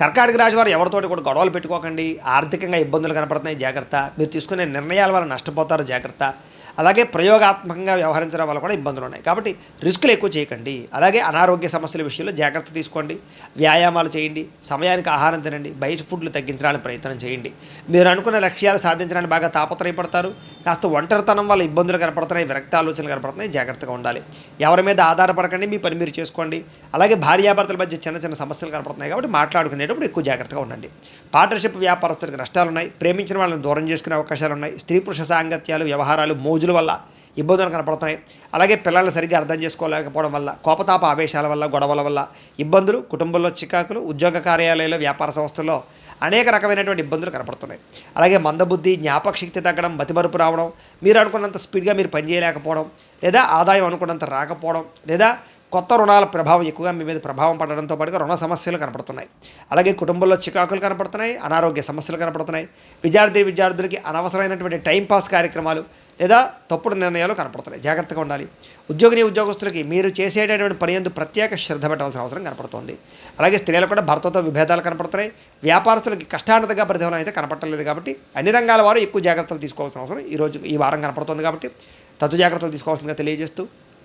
కర్కాటక రాశి వారు ఎవరితోటి కూడా గొడవలు పెట్టుకోకండి. ఆర్థికంగా ఇబ్బందులు కనపడుతున్నాయి. జాగ్రత్త. మీరు తీసుకునే నిర్ణయాల వల్ల నష్టపోతారు. జాగ్రత్త. అలాగే ప్రయోగాత్మకంగా వ్యవహరించడం వల్ల కూడా ఇబ్బందులు ఉన్నాయి. కాబట్టి రిస్కులు ఎక్కువ చేయకండి. అలాగే అనారోగ్య సమస్యల విషయంలో జాగ్రత్త తీసుకోండి. వ్యాయామాలు చేయండి. సమయానికి ఆహారం తినండి. బయట ఫుడ్లు తగ్గించడానికి ప్రయత్నం చేయండి. మీరు అనుకున్న లక్ష్యాలు సాధించడానికి బాగా తాపత్రయపడతారు. కాస్త ఒంటరితనం వల్ల ఇబ్బందులు కనపడుతున్నాయి. విరక్త ఆలోచనలు కనపడుతున్నాయి. జాగ్రత్తగా ఉండాలి. ఎవరి మీద ఆధారపడకండి. మీ పని మీరు చేసుకోండి. అలాగే భార్యాభర్తల మధ్య చిన్న చిన్న సమస్యలు కనపడుతున్నాయి కాబట్టి మాట్లాడుకునేటప్పుడు ఎక్కువ జాగ్రత్తగా ఉండండి. పార్ట్నర్షిప్ వ్యాపారస్తులకు నష్టాలు ఉన్నాయి ప్రేమించిన వాళ్ళని దూరం చేసుకునే అవకాశాలు ఉన్నాయి స్త్రీ పురుష సాంగత్యాలు వ్యవహారాలు మోజు మోజుల వల్ల ఇబ్బందులు కనపడుతున్నాయి. అలాగే పిల్లల్ని సరిగ్గా అర్థం చేసుకోలేకపోవడం వల్ల కోపతాప ఆవేశాల వల్ల గొడవల వల్ల ఇబ్బందులు కుటుంబంలో చికాకులు ఉద్యోగ కార్యాలయాలు వ్యాపార సంస్థల్లో అనేక రకమైనటువంటి ఇబ్బందులు కనపడుతున్నాయి. అలాగే మందబుద్ధి జ్ఞాపక శక్తి తగ్గడం మతిమరుపు రావడం మీరు అనుకున్నంత స్పీడ్గా మీరు పనిచేయలేకపోవడం లేదా ఆదాయం అనుకున్నంత రాకపోవడం లేదా కొత్త రుణాల ప్రభావం ఎక్కువగా మీ మీద ప్రభావం పడడంతో పాటుగా రుణ సమస్యలు కనపడుతున్నాయి. అలాగే కుటుంబంలో చికాకులు కనపడుతున్నాయి అనారోగ్య సమస్యలు కనపడుతున్నాయి. విద్యార్థి విద్యార్థులకి అనవసరమైనటువంటి టైంపాస్ కార్యక్రమాలు లేదా తప్పుడు నిర్ణయాలు కనపడుతున్నాయి. జాగ్రత్తగా ఉండాలి. ఉద్యోగిని ఉద్యోగస్తులకి మీరు చేసేటటువంటి పని ఎందు ప్రత్యేక శ్రద్ధ పెట్టవలసిన అవసరం కనపడుతోంది. అలాగే స్త్రీలు కూడా భర్తతో విభేదాలు కనపడుతున్నాయి. వ్యాపారస్తులకి కష్టాన్నతగా ప్రతిఫలం అయితే కనపడలేదు కాబట్టి అన్ని రంగాల వారు ఎక్కువ జాగ్రత్తలు తీసుకోవాల్సిన అవసరం ఈ రోజు ఈ వారం కనపడుతుంది కాబట్టి తత్తు జాగ్రత్తలు తీసుకోవాల్సిందిగా తెలియజేస్తూ